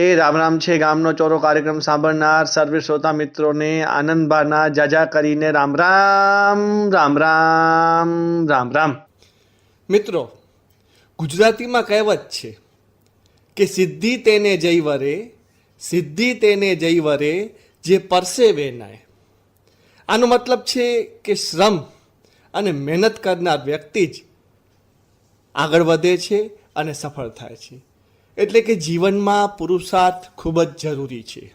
એ રામ રામ છે ગામનો ચોરો કાર્યક્રમ સાંભળનાર સર્વે શ્રોતા મિત્રોને આનંદભાના જાજા કરીને રામ રામ રામ રામ રામ રામ. મિત્રો, ગુજરાતીમાં કહેવત છે કે સિદ્ધિ તેને જઈ વરે, સિદ્ધિ તેને જઈ વરે, જે પરસે વેનાય. આનો મતલબ છે કે શ્રમ અને મહેનત કરનાર વ્યક્તિ જ આગળ વધે છે અને સફળ થાય છે. એટલે કે જીવનમાં પુરુષાર્થ ખૂબ જ જરૂરી છે.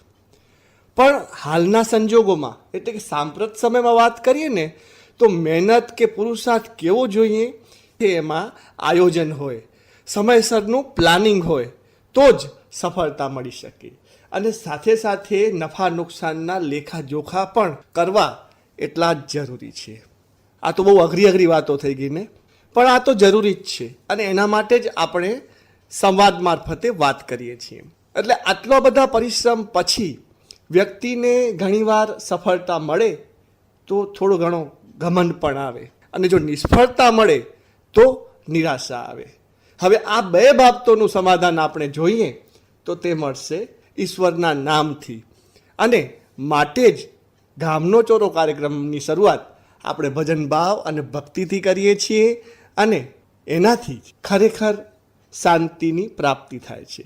પણ હાલના સંજોગોમાં, એટલે કે સાંપ્રત સમયમાં વાત કરીએ ને, તો મહેનત કે પુરુષાર્થ કેવો જોઈએ? કે એમાં આયોજન હોય, સમયસરનું પ્લાનિંગ હોય, તો જ સફળતા મળી શકે. અને સાથે સાથે નફા નુકસાનના લેખાજોખા પણ કરવા એટલા જ જરૂરી છે. આ તો બહુ અઘરી અઘરી વાતો થઈ ગઈ ને. પણ આ તો જરૂરી જ છે. અને એના માટે જ આપણે સંવાદ મારફતે વાત કરીએ છીએ. એટલે આટલા બધા પરિશ્રમ પછી વ્યક્તિને ઘણીવાર સફળતા મળે તો થોડો ઘણો ઘમંડ પણ આવે. અને જો નિષ્ફળતા મળે તો નિરાશા આવે. હવે આ બે બાબતોનું સમાધાન આપણે જોઈએ તો તે મળશે ઈશ્વરના નામથી. અને માટે જ ગામનો ચોરો કાર્યક્રમની શરૂઆત આપણે ભજન ભાવ અને ભક્તિથી કરીએ છીએ અને એનાથી ખરેખર શાંતિની પ્રાપ્તિ થાય છે.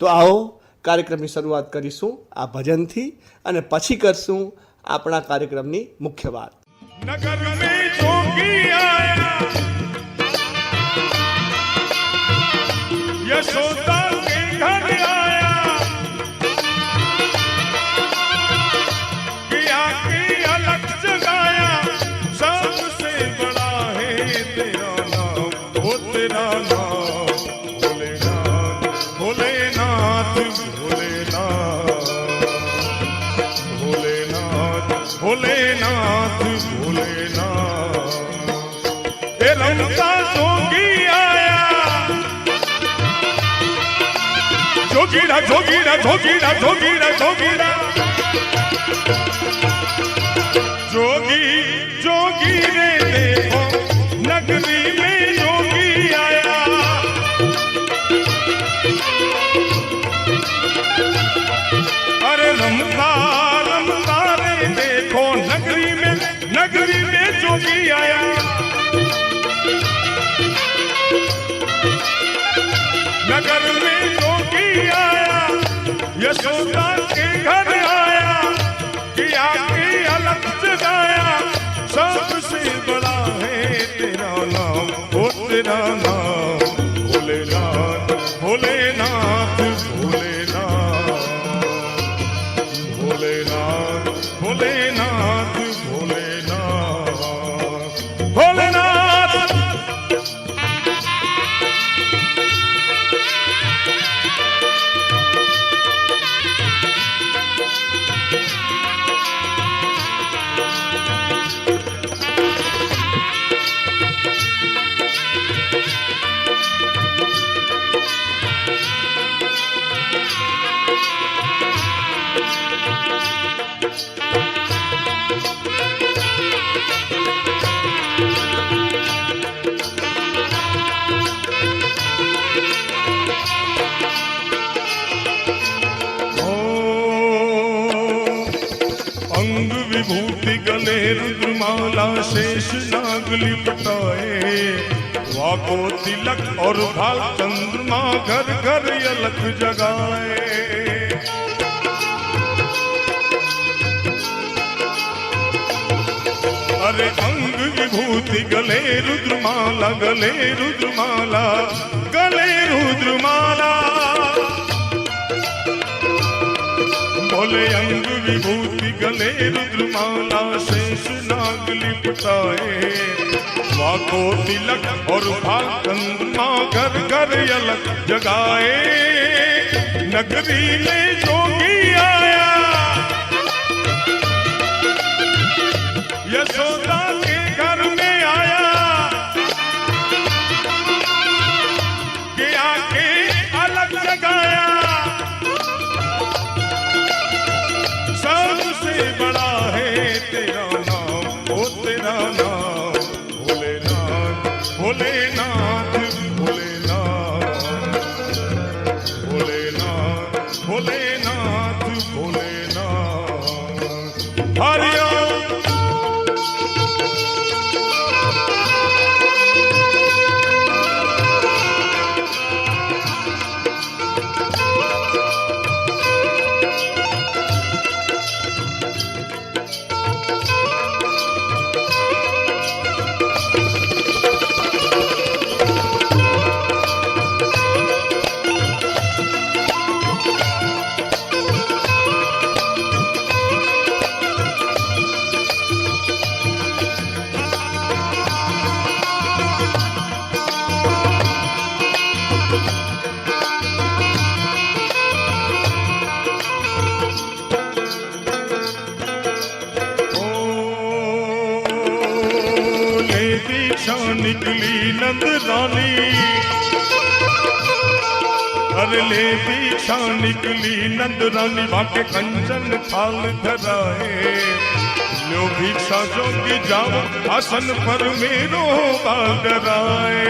તો આવો કાર્યક્રમની શરૂઆત કરીશું આ ભજનથી અને પછી કરશું આપણા કાર્યક્રમની મુખ્ય વાત. જોગીડા જોગીડા જોગીડા જોગીડા तेरा नाम ओ तेरा नाम लिपटाए वाको तिलक और भाल चंद्रमा घर घर अलख जगाए अरे अंग विभूति गले रुद्रमाला गले रुद्रमाला गले रुद्रमाला बोले अंग विभूति गले रुद्रमाला शेष नाग लिपटाए। वाको तिलक और भाकंदमा घर घर अलग जगाए। नगरी में जोगी आया। यशोदा नंद रानी बाके कंचन थाल धराए। लो भिक्षा जोगी जाओ आसन पर मेरो बाल डराए।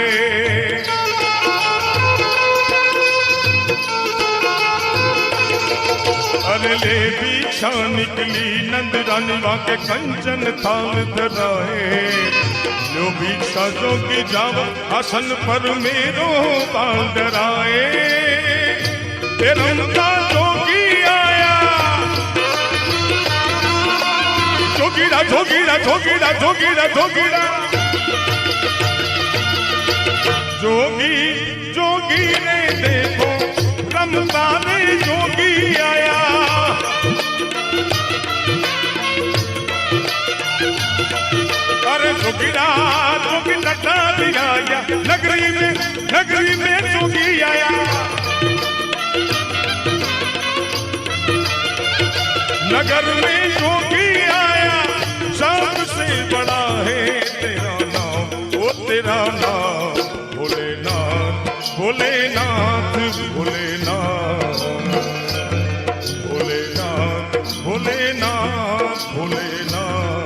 अरे ले भिक्षा निकली नंद रानी वाके कंचन थाल धराए। लो भिक्षा जोगी जाओ आसन पर मेरो बाल એ રમતા જોગી આયા જોગીડા જોગીડા જોગીડા જોગીડા જોગીડા જોગી જોગી ને દેખો રમતા ને જોગી આયા અરે જોગીડા જોગી લટા દિયા લગ नगर में जोगी आया सबसे बड़ा है तेरा नाम ओ तेरा नाम भोलेनाथ भोलेनाथ भोलेनाथ भोलेनाथ भोलेनाथ भोलेनाथ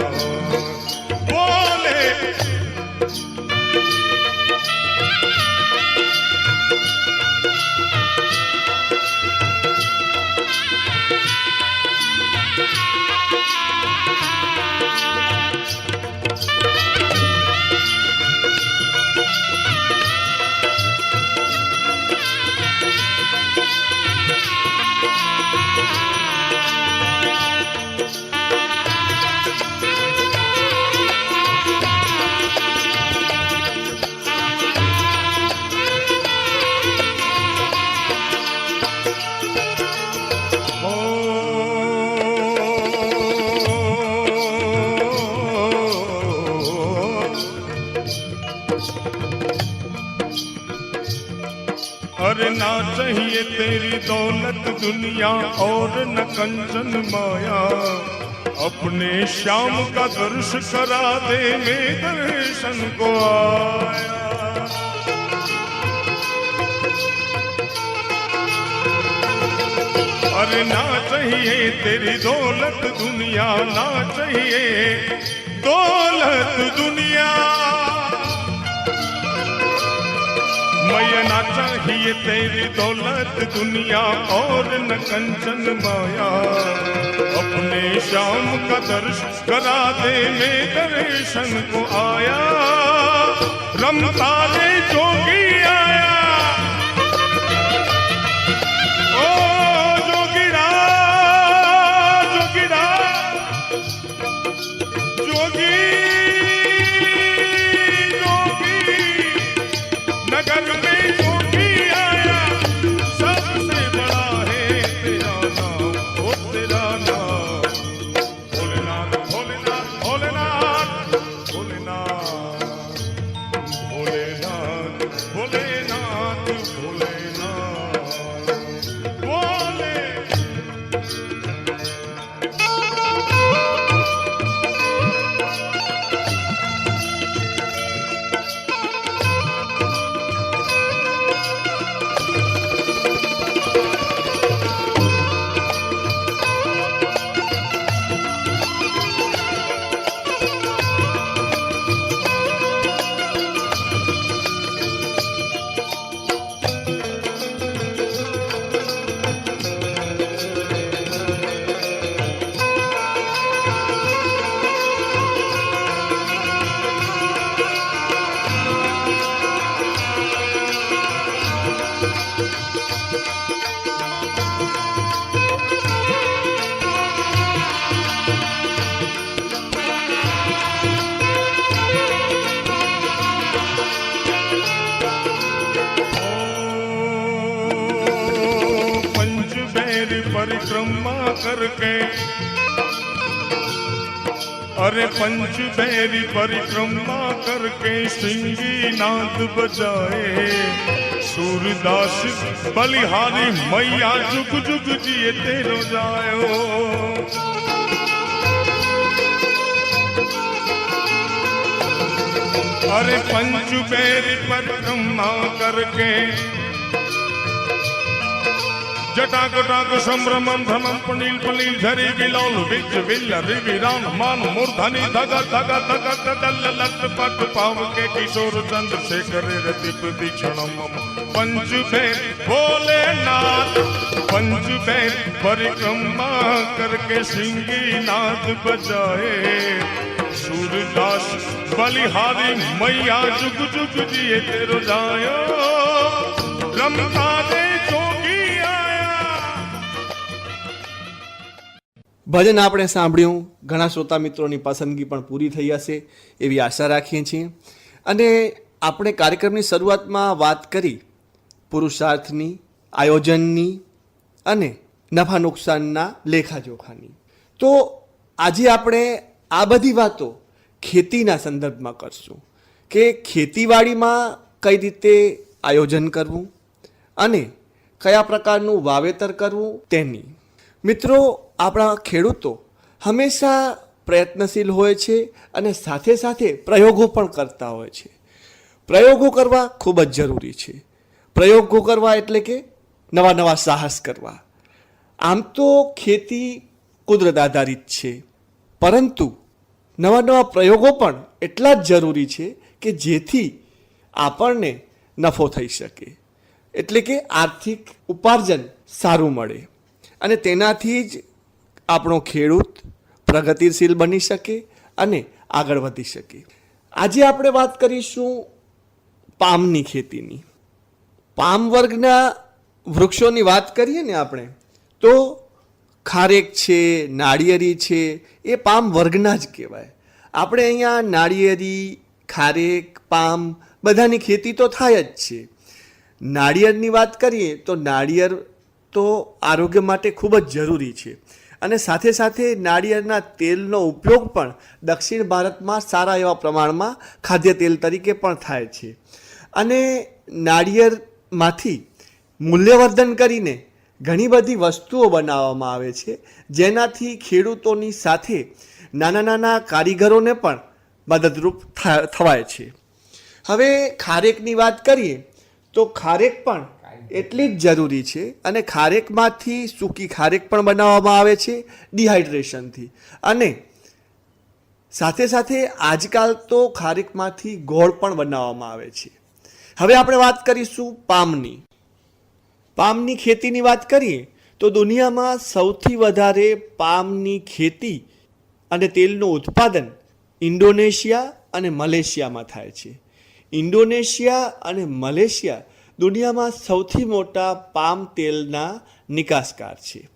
अरे ना चाहिए तेरी दौलत दुनिया और न कंचन माया। अपने श्याम का दर्श करा दे दर्शन को आया। अरे ना चाहिए तेरी दौलत दुनिया, ना चाहिए दौलत दुनिया। मैं ना चाहिए तेरी दौलत, दुनिया और न कंचन माया। अपने श्याम का दर्शन करा दे मैं दर्शन को आया। रमता ने जोगी आया। ओ जोगीरा जोगीरा जोगी जोगी। अरे पंच बैरी परिक्रमा करके सिंगी नाद बजाए। सूरदास, बलिहारी मैया, जुग जुग जिए तेरो जायो। अरे पंच बैरी परिक्रमा करके जटाकटाक संभ्रमम भ्रमम पुनील पुनील झरी विलोल विच विल्ल विरान मान मूर्धनि धग धग धग कदल लट पट पाव के किशोर चंद्रशेखर रति प्रदीक्षणम पंच पैर भोलेनाथ पंच पैर परिक्रमा करके सिंगी नाद बजाए सूरदास बलिहारी मैया जुग जुग जिए तेरो जायो रमता दे ભજન આપણે સાંભળ્યું. ઘણા શ્રોતા મિત્રોની પસંદગી પણ પૂરી થઈ હશે એવી આશા રાખીએ છીએ. અને આપણે કાર્યક્રમની શરૂઆતમાં વાત કરી પુરુષાર્થની, આયોજનની અને નફા નુકસાનના લેખાજોખાની. તો આજે આપણે આ બધી વાતો ખેતીના સંદર્ભમાં કરશું કે ખેતીવાડીમાં કઈ રીતે આયોજન કરવું અને કયા પ્રકારનું વાવેતર કરવું તેની. મિત્રો, આપણા ખેડૂતો હંમેશા પ્રયત્નશીલ હોય છે અને સાથે સાથે પ્રયોગો પણ કરતા હોય છે. પ્રયોગો કરવા ખૂબ જ જરૂરી છે. પ્રયોગો કરવા એટલે કે નવા નવા સાહસ કરવા. આમ તો ખેતી કુદરત આધારિત છે. પરંતુ નવા નવા પ્રયોગો પણ એટલા જ જરૂરી છે કે જેથી આપણને નફો થઈ શકે. એટલે કે આર્થિક ઉપાર્જન સારું મળે. અને તેનાથી જ આપણો ખેડૂત પ્રગતિશીલ બની શકે અને આગળ વધી શકે. આજે આપણે વાત કરીશું પામની ખેતીની. પામ વર્ગના વૃક્ષોની વાત કરીએ ને આપણે, તો ખારેક છે, નાળિયેરી છે, એ પામ વર્ગના જ કહેવાય. આપણે અહીંયા નાળિયેરી, ખારેક, પામ બધાની ખેતી તો થાય જ છે. નાળિયેરની વાત કરીએ તો નાળિયેર તો આરોગ્ય માટે ખૂબ જ જરૂરી છે. અને સાથે સાથે નાળિયેરના તેલનો ઉપયોગ પણ દક્ષિણ ભારતમાં સારા એવા પ્રમાણમાં ખાદ્ય તેલ તરીકે પણ થાય છે. અને નાળિયેરમાંથી મૂલ્યવર્ધન કરીને ઘણી બધી વસ્તુઓ બનાવવામાં આવે છે. જેનાથી ખેડૂતોની સાથે નાના નાના કારીગરોને પણ મદદરૂપ થવાય છે. હવે ખારેકની વાત કરીએ તો ખારેક પણ એટલી જ જરૂરી છે. અને ખારેકમાંથી સૂકી ખારેક પણ બનાવવામાં આવે છે ડિહાઇડ્રેશનથી અને સાથે સાથે આજકાલ તો ખારેકમાંથી ગોળ પણ બનાવવામાં આવે છે. હવે આપણે વાત કરીશું પામની. પામની ખેતીની વાત કરીએ, તો દુનિયામાં સૌથી વધારે પામની ખેતી અને તેલનું ઉત્પાદન ઇન્ડોનેશિયા અને મલેશિયામાં થાય છે. ઇન્ડોનેશિયા અને મલેશિયા દુનિયામાં સૌથી મોટા પામ તેલના નિકાસકાર છે.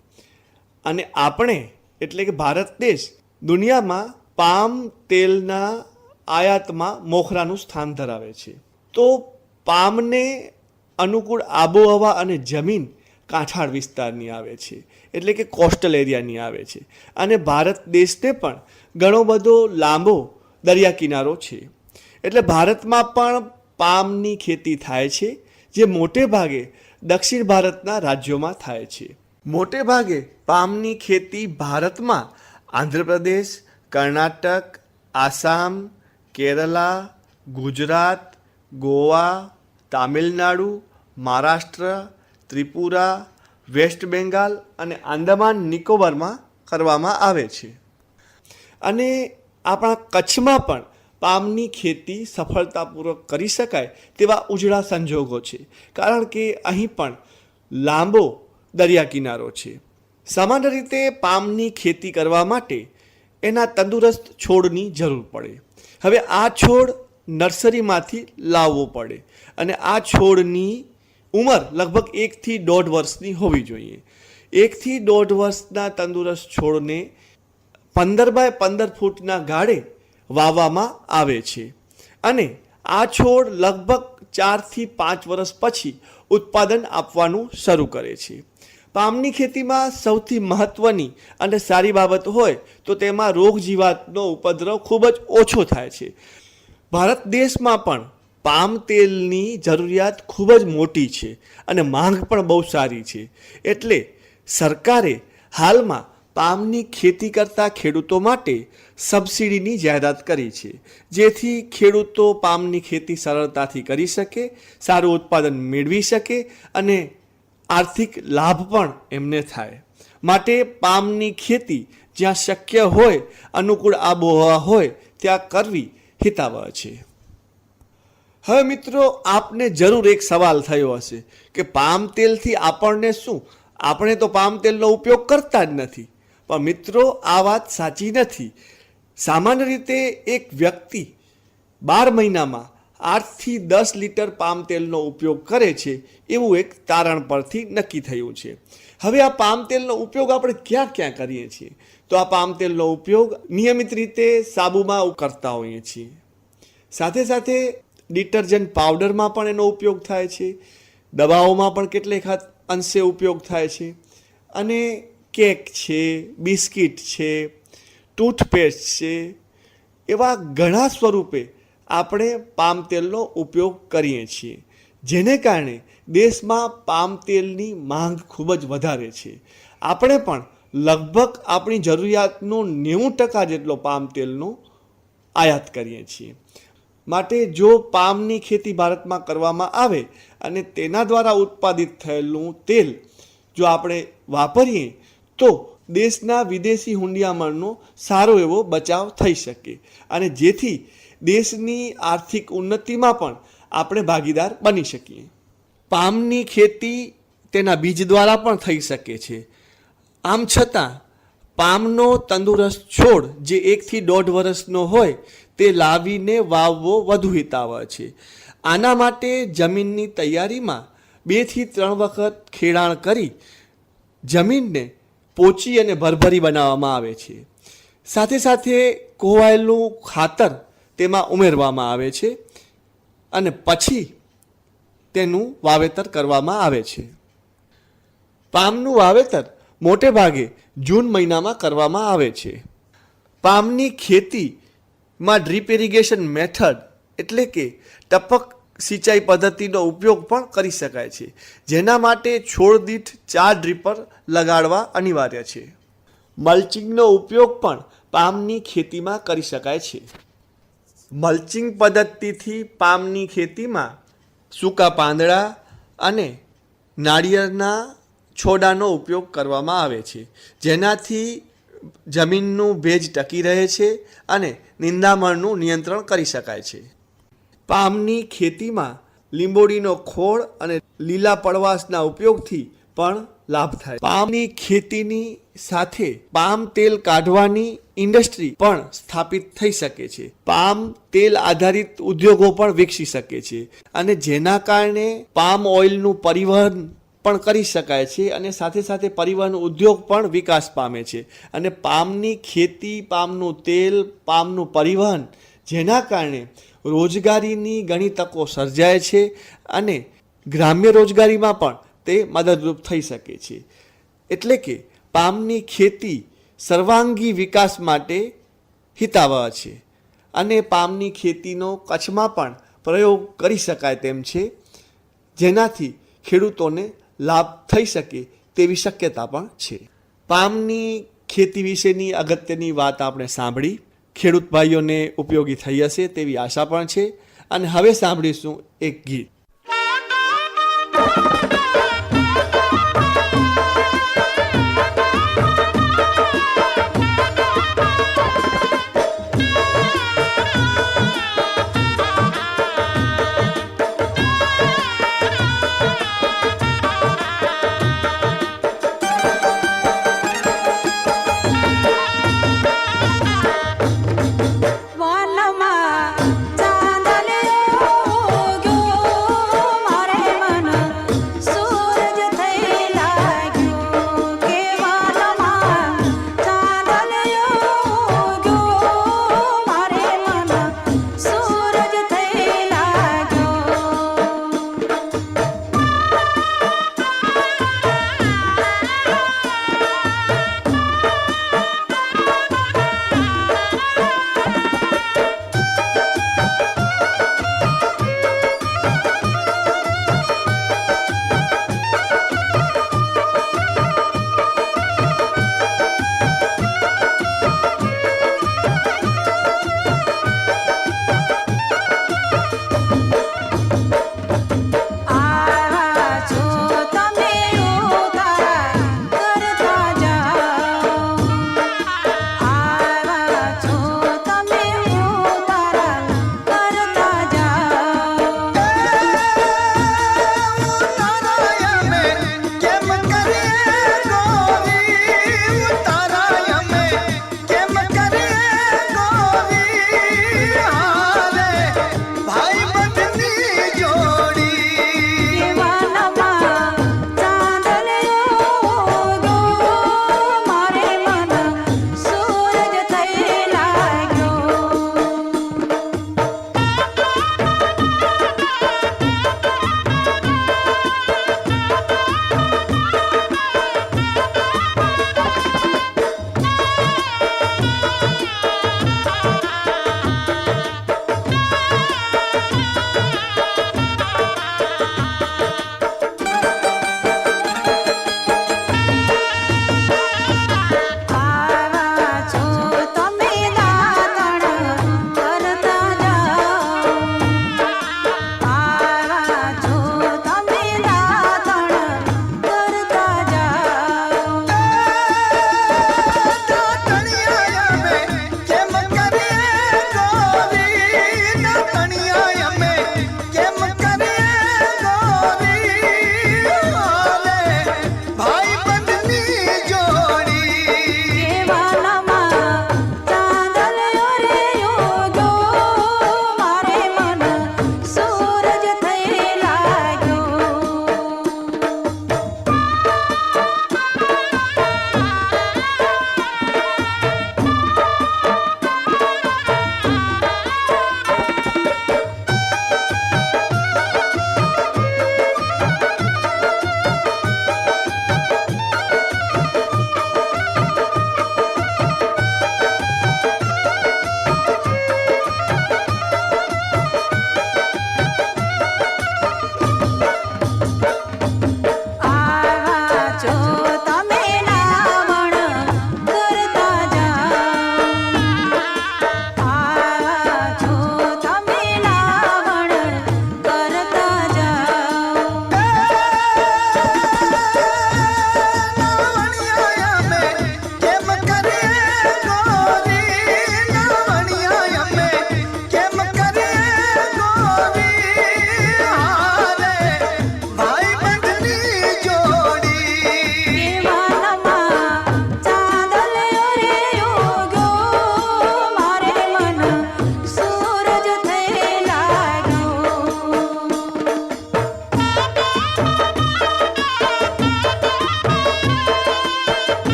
અને આપણે, એટલે કે ભારત દેશ, દુનિયામાં પામ તેલના આયાતમાં મોખરાનું સ્થાન ધરાવે છે. તો પામને અનુકૂળ આબોહવા અને જમીન કાંઠાળ વિસ્તારની આવે છે, એટલે કે કોસ્ટલ એરિયાની આવે છે. અને ભારત દેશને પણ ઘણો બધો લાંબો દરિયા કિનારો છે. એટલે ભારતમાં પણ પામની ખેતી થાય છે જે મોટે ભાગે દક્ષિણ ભારતના રાજ્યોમાં થાય છે. મોટે ભાગે પામની ખેતી ભારતમાં આંધ્રપ્રદેશ, કર્ણાટક, આસામ, કેરલા, ગુજરાત, ગોવા, તામિલનાડુ, મહારાષ્ટ્ર, ત્રિપુરા, વેસ્ટ બેંગાલ અને આંદામાન નિકોબારમાં કરવામાં આવે છે. અને આપણા કચ્છમાં પણ પામની ખેતી સફળતાપૂર્વક કરી શકાય તેવા ઉજળા સંજોગો છે. કારણ કે અહીં પણ લાંબો દરિયા કિનારો છે. સામાન્ય રીતે પામની ખેતી કરવા માટે એના તંદુરસ્ત છોડની જરૂર પડે. હવે આ છોડ નર્સરીમાંથી લાવવો પડે અને આ છોડની ઉંમર લગભગ એકથી દોઢ વર્ષની હોવી જોઈએ. એકથી દોઢ વર્ષના તંદુરસ્ત છોડને પંદર બાય પંદર ફૂટના ગાળે વાવવામાં આવે છે. અને આ છોડ લગભગ ચારથી પાંચ વર્ષ પછી ઉત્પાદન આપવાનું શરૂ કરે છે. પામની ખેતીમાં સૌથી મહત્ત્વની અને સારી બાબત હોય તો તેમાં રોગ જીવાતનો ઉપદ્રવ ખૂબ જ ઓછો થાય છે. ભારત દેશમાં પણ પામ તેલની જરૂરિયાત ખૂબ જ મોટી છે અને માંગ પણ બહુ સારી છે. એટલે સરકારે હાલમાં પામની ખેતી કરતા ખેડૂતો માટે સબસિડીની જાહેરાત કરી છે. જેથી ખેડૂતો પામની ખેતી સરળતાથી કરી શકે, સારું ઉત્પાદન મેળવી શકે અને આર્થિક લાભ પણ એમને થાય. માટે પામની ખેતી જ્યાં શક્ય હોય, અનુકૂળ આબોહવા હોય, ત્યાં કરવી હિતાવહ છે. હવે મિત્રો, આપને જરૂર એક સવાલ થયો હશે કે પામ તેલથી આપણને શું? આપણે તો પામ તેલનો ઉપયોગ કરતા જ નથી. પણ મિત્રો, આ વાત સાચી નથી. સામાન્ય રીતે એક વ્યક્તિ બાર મહિનામાં આઠથી દસ લીટર પામ તેલનો ઉપયોગ કરે છે, એવું એક તારણ પરથી નક્કી થયું છે. હવે આ પામ તેલનો ઉપયોગ આપણે ક્યાં ક્યાં કરીએ છીએ? તો આ પામ તેલનો ઉપયોગ નિયમિત રીતે સાબુમાં કરતા હોઈએ છીએ. સાથે સાથે ડિટર્જન્ટ પાવડરમાં પણ એનો ઉપયોગ થાય છે. દવાઓમાં પણ કેટલેક અંશે ઉપયોગ થાય છે. અને કેક છે, બિસ્કિટ છે, ટૂથપેસ્ટ છે, એવા ઘણા સ્વરૂપે આપણે પામ તેલનો ઉપયોગ કરીએ છીએ. જેને કારણે દેશમાં પામ તેલની માંગ ખૂબ જ વધારે છે. આપણે પણ લગભગ આપણી જરૂરિયાતનો નેવું ટકા જેટલો પામ તેલનો આયાત કરીએ છીએ. માટે જો પામની ખેતી ભારતમાં કરવામાં આવે અને તેના દ્વારા ઉત્પાદિત થયેલું તેલ જો આપણે વાપરીએ તો દેશના વિદેશી હુંડિયામણનો સારો એવો બચાવ થઈ શકે. અને જેથી દેશની આર્થિક ઉન્નતિમાં પણ આપણે ભાગીદાર બની શકીએ. પામની ખેતી તેના બીજ દ્વારા પણ થઈ શકે છે. આમ છતાં, પામનો તંદુરસ્ત છોડ જે એકથી દોઢ વર્ષનો હોય, તે લાવીને વાવવો વધુ હિતાવહ છે. આના માટે જમીનની તૈયારીમાં બેથી ત્રણ વખત ખેડાણ કરી જમીનને પોચી અને ભરભરી બનાવવામાં આવે છે. સાથે સાથે કોવાયેલું ખાતર તેમાં ઉમેરવામાં આવે છે અને પછી તેનું વાવેતર કરવામાં આવે છે. પામનું વાવેતર મોટે ભાગે જૂન મહિનામાં કરવામાં આવે છે. પામની ખેતીમાં ડ્રીપ ઇરિગેશન મેથડ એટલે કે ટપક સિંચાઈ પદ્ધતિનો ઉપયોગ પણ કરી શકાય છે. જેના માટે છોડ દીઠ ચાર ડ્રીપર લગાડવા અનિવાર્ય છે. મલ્ચિંગનો ઉપયોગ પણ પામની ખેતીમાં કરી શકાય છે. મલ્ચિંગ પદ્ધતિથી પામની ખેતીમાં સૂકા પાંદડા અને નાળિયેરના છોડાનો ઉપયોગ કરવામાં આવે છે. જેનાથી જમીનનું ભેજ ટકી રહે છે અને નિંદામણનું નિયંત્રણ કરી શકાય છે. પામની ખેતીમાં લીંબોડીનો ખોળ અને લીલા પડવાશના ઉપયોગથી પણ લાભ થાય. પામની ખેતીની સાથે પામ તેલ કાઢવાની ઇન્ડસ્ટ્રી પણ સ્થાપિત થઈ શકે છે. પામ તેલ આધારિત ઉદ્યોગો પણ વિકસી શકે છે અને જેના કારણે પામ ઓઇલનું પરિવહન પણ કરી શકાય છે અને સાથે સાથે પરિવહન ઉદ્યોગ પણ વિકાસ પામે છે. અને પામની ખેતી, પામનું તેલ, પામનું પરિવહન જેના કારણે રોજગારીની ઘણી તકો સર્જાય છે અને ગ્રામ્ય રોજગારીમાં પણ તે મદદરૂપ થઈ શકે છે. એટલે કે પામની ખેતી સર્વાંગી વિકાસ માટે હિતાવહ છે અને પામની ખેતીનો કચ્છમાં પણ પ્રયોગ કરી શકાય તેમ છે, જેનાથી ખેડૂતોને લાભ થઈ શકે તેવી શક્યતા પણ છે. પામની ખેતી વિશેની અગત્યની વાત આપણે સાંભળી. ખેડૂત ભાઈઓને ઉપયોગી થઈ હશે તેવી આશા પણ છે. અને હવે સાંભળીશું એક ગીત.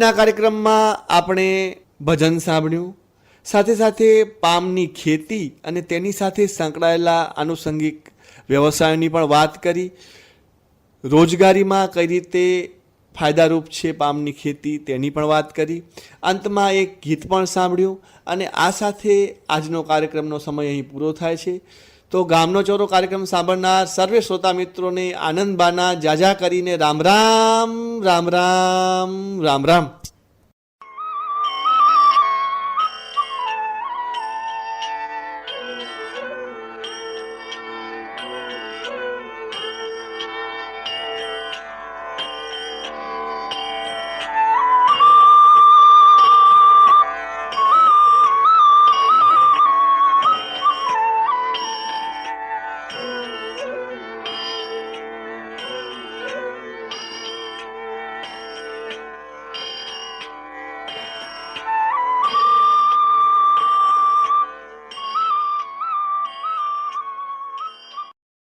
આજના કાર્યક્રમમાં આપણે ભજન સાંભળ્યું. સાથે સાથે પામની ખેતી અને તેની સાથે સંકળાયેલા આનુષંગિક વ્યવસાયોની પણ વાત કરી. રોજગારીમાં કઈ રીતે ફાયદારૂપ છે પામની ખેતી તેની પણ વાત કરી. અંતમાં એક ગીત પણ સાંભળ્યું અને આ સાથે આજનો કાર્યક્રમનો સમય અહીં પૂરો થાય છે. તો ગામનો ચોરો કાર્યક્રમ સાંભળનાર સર્વે શ્રોતા મિત્રોને આનંદબાના જાજા કરીને રામ રામ રામ રામ રામ રામ.